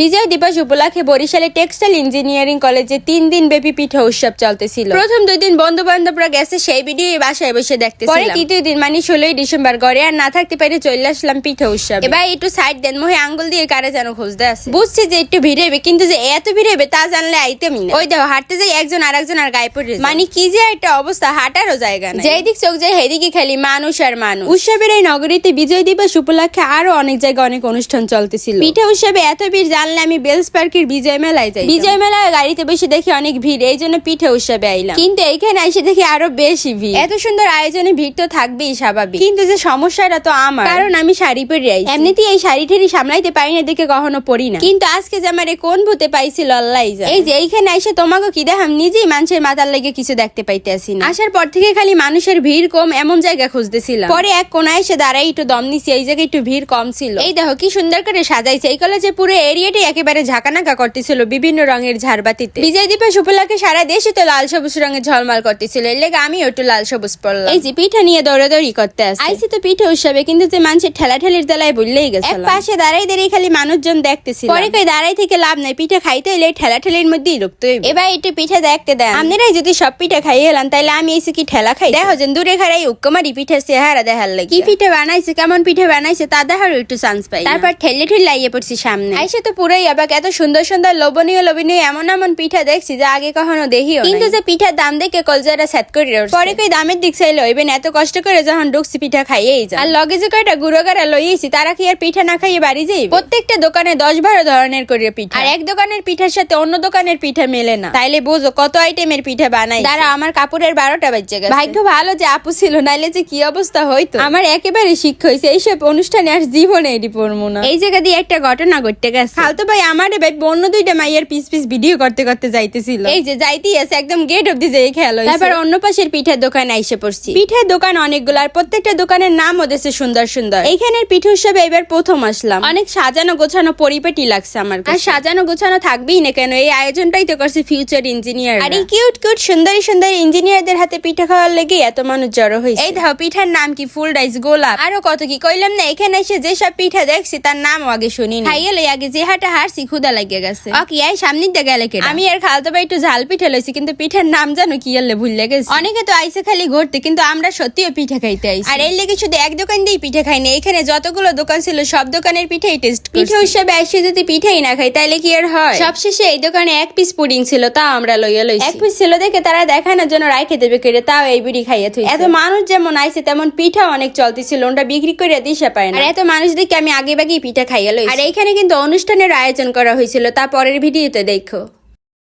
বিজয় দিবস উপলক্ষে বরিশালে টেক্সটাইল ইঞ্জিনিয়ারিং কলেজে তিন দিন ব্যাপী পিঠা উৎসব চলতেছিল। প্রথম দুই দিন বন্ধু বান্ধবরা গেছে সেই ভিডিও বাসায় বসে দেখতে পরে তৃতীয় দিন মানে ষোলোই ডিসেম্বর ঘরে আর না থাকতে পারে চলে আসলাম পিঠা উৎসব। এবার একটু সাইড দেন মোহে আঙ্গুল দিয়ে কারে যেন খুঁজতে আছে। বুঝছি যে একটু ভিড় হবে কিন্তু যে এত ভিড় হবে তা জানলে আইতেমই না। ওই দেখো হাঁটতে যাই একজন আর একজন আর গায়ে পড়ে মানে কি যে একটা অবস্থা হাঁটারও জায়গা না যেই দিক চোখ যায় সেদিকে খালি মানুষ আর মানুষ। উৎসবের এই নগরীতে বিজয় দিবস উপলক্ষে আরও অনেক জায়গায় অনেক অনুষ্ঠান চলতেছিল। পিঠা উৎসবে এত ভিড় জানলে আমি বেলস পার্কের বিজয় মেলায় যাই বিজয় মেলায় গাড়িতে বসে দেখি অনেক ভিড় এই জন্য পিঠা উৎসবে আইলাম। কিন্তু এইখানে এসে দেখি আরও বেশি ভিড়। এত সুন্দর আয়োজনে ভিড় তো থাকবেই স্বাভাবিক। কিন্তু যে সমস্যাটা তো আমার। কারণ আমি শাড়ি পরে আইছি। এমনিতেই এই শাড়ি ঠেড়ি সামলাইতে পারি না দেখে কখনো পরি না। কিন্তু আজকে যে আমার কোন ভূতে পাইছিল আল্লাহ এই যে এইখানে এসে তোমাকে কি দেখাম নিজেই মানুষের মাথার লেগে কিছু দেখতে পাইতে আসি না। আসার পর থেকে খালি মানুষের ভিড় কম এমন জায়গা খুঁজতেছিলাম। পরে এক কোনায় এসে দাঁড়াই একটু দম নিছি এই জায়গায় একটু ভিড় কম ছিল। এই দেখো কি সুন্দর করে সাজাইছে এই কলেজে পুরো এরিয়াটি একেবারে ঝাঁকানাকা করতেছিল বিভিন্ন রঙের ঝাড়বাতিতে। বিজয় দিবস উপলক্ষে সারা দেশে তো লাল সবুজ রঙের ঝলমাল করতেছিল এর লেগে আমিও একটু লাল সবুজ পড়লাম। এই যে পিঠা নিয়ে দৌড়াদৌড়ি করতে আসে আইসি তো পিঠা উৎসবে কিন্তু যে মানুষের ঠেলা ঠেলির দেলায় বললেই গেছে এক পাশে দাঁড়াই দাঁড়িয়ে খালি মানুষজন দেখতেছিল। পরে কই দাঁড়াই থেকে লাভ নাই পিঠা খাইতে হইলে ঠেলা ঠেলির মধ্যেই ঢুকতে হইবে। এবার একটু পিঠা দেখতে দেন। আপনারাই যদি সব পিঠা খাইয়ে এলাম তাইলে আমি এসে কি ঠেলা খাই? দেখো যেন দূরে খারাই উক্কমারি পিঠার চেহারা দেখার লাগে কি পিঠা বানাইছে কেমন পিঠে বানাইছে তা দেখারও একটু চান্স পাই তারপর ঠেলে ঠেলে আইয়ে পড়ছি সামনে। আইসে তো পুরোই অবাক। এত সুন্দর সুন্দর লোভনীয় লোভনীয় এমন এমন পিঠা দেখছি যে আগে কখনো দেখিও কিন্তু যে পিঠার দাম দেখে কলজারা সেট করে পরে কই দামের দিক চাইলে হইবেন এত কষ্ট করে যখন ঢুকছি পিঠা খাইয়েই যা আর লগে যে কয়টা গুঁড়ো গাড়া লইয়েছি তারা কি আর পিঠা না খাইয়ে বাড়ি যাই প্রত্যেকটা দোকানে দশ বারো ধরনের করে পিঠা। আর এক দোকানের পিঠার সাথে অন্য দোকানের পিঠা মেলে না। তাইলে বোঝো কত আইটেমের পিঠা বানাই তারা আমার কাপড়ের বারোটা বাজছে গেছে। ভাগ্য ভালো যে আপু ছিল নাইলে যে কি অবস্থা হইতো। আমার একেবারে শিক্ষা হয়েছে এইসব অনুষ্ঠানে আর জীবনে এটি পড়ব না। এই জায়গা দিয়ে একটা ঘটনা ঘটতে গেছে। খালতো ভাই আমার ভাই অন্য দুইটা মাইয়ের পিস পিস ভিডিও করতে করতে যাইতেছিল। এই যে যাইতেই আছে একদম গেট অব্দি যে খেয়াল তারপর অন্য পাশের পিঠের দোকানে আইসে পড়ছি। পিঠের দোকান অনেকগুলো আর প্রত্যেকটা দোকানের নাম ওদেরছে সুন্দর সুন্দর। এইখানের পিঠে উৎসবে এবার প্রথম আসলাম। অনেক সাজানো গোছানো পরিপাটি লাগছে আমার আর সাজানো গোছানো থাকবেই না কেন? এই আয়োজনটাই তো করছে ফিউচার ইঞ্জিনিয়ার আর এই কিউট কিউট সুন্দরী সুন্দরী ইঞ্জিনিয়ারদের হাতে পিঠা খাওয়ার লেগে এত মানুষ জড়ো হয়েছে। এই দেখো পিঠার নাম কি? ফুল রাইস গোলাপ। আরও কত কি? কইলাম না এখানে এসে যেসব পিঠা দেখছি তার নাম আগে শুনি খাইয়ে আগে যে হাটা হারছি সিখুদা লাগিয়ে গেছে। ও কি এই সামনে দিয়ে গেলে কেটে আমি আর খালতো ভাই একটু ঝাল পিঠে লইছি কিন্তু পিঠার নাম জানো কি এলে ভুললে গেছে। অনেকে তো আইসে খালি ঘুরতে কিন্তু আমরা সত্যিও পিঠে খাইতে আইছি। আর এই লেগে শুধু এক দোকান দিয়েই পিঠা খাই না এখানে যতগুলো দোকান ছিল সব দোকানের পিঠাই টেস্ট পিঠা এসে যদি পিঠাই না খাই তাহলে কি আর হয়? সবশেষে এই দোকানে এক পিস পুডিং ছিল তাও আমরা লইয়া লইছি। এক পিস ছিল দেখে তারা দেখানোর জন্য রাইখে দেবে কেড়ে তাও এই বিড়ি খাইয়া থুই এত মানুষ যেমন আইছে তেমন পিঠা অনেক চলতি ছিল ওটা বিক্রি করে দিশা পায় না। আর এত মানুষ দেখে আমি আগে বাকি পিঠা খাইয়া লই আর এইখানে কিন্তু অনুষ্ঠানের আয়োজন করা হয়েছিল তা পরের ভিডিওতে দেখো।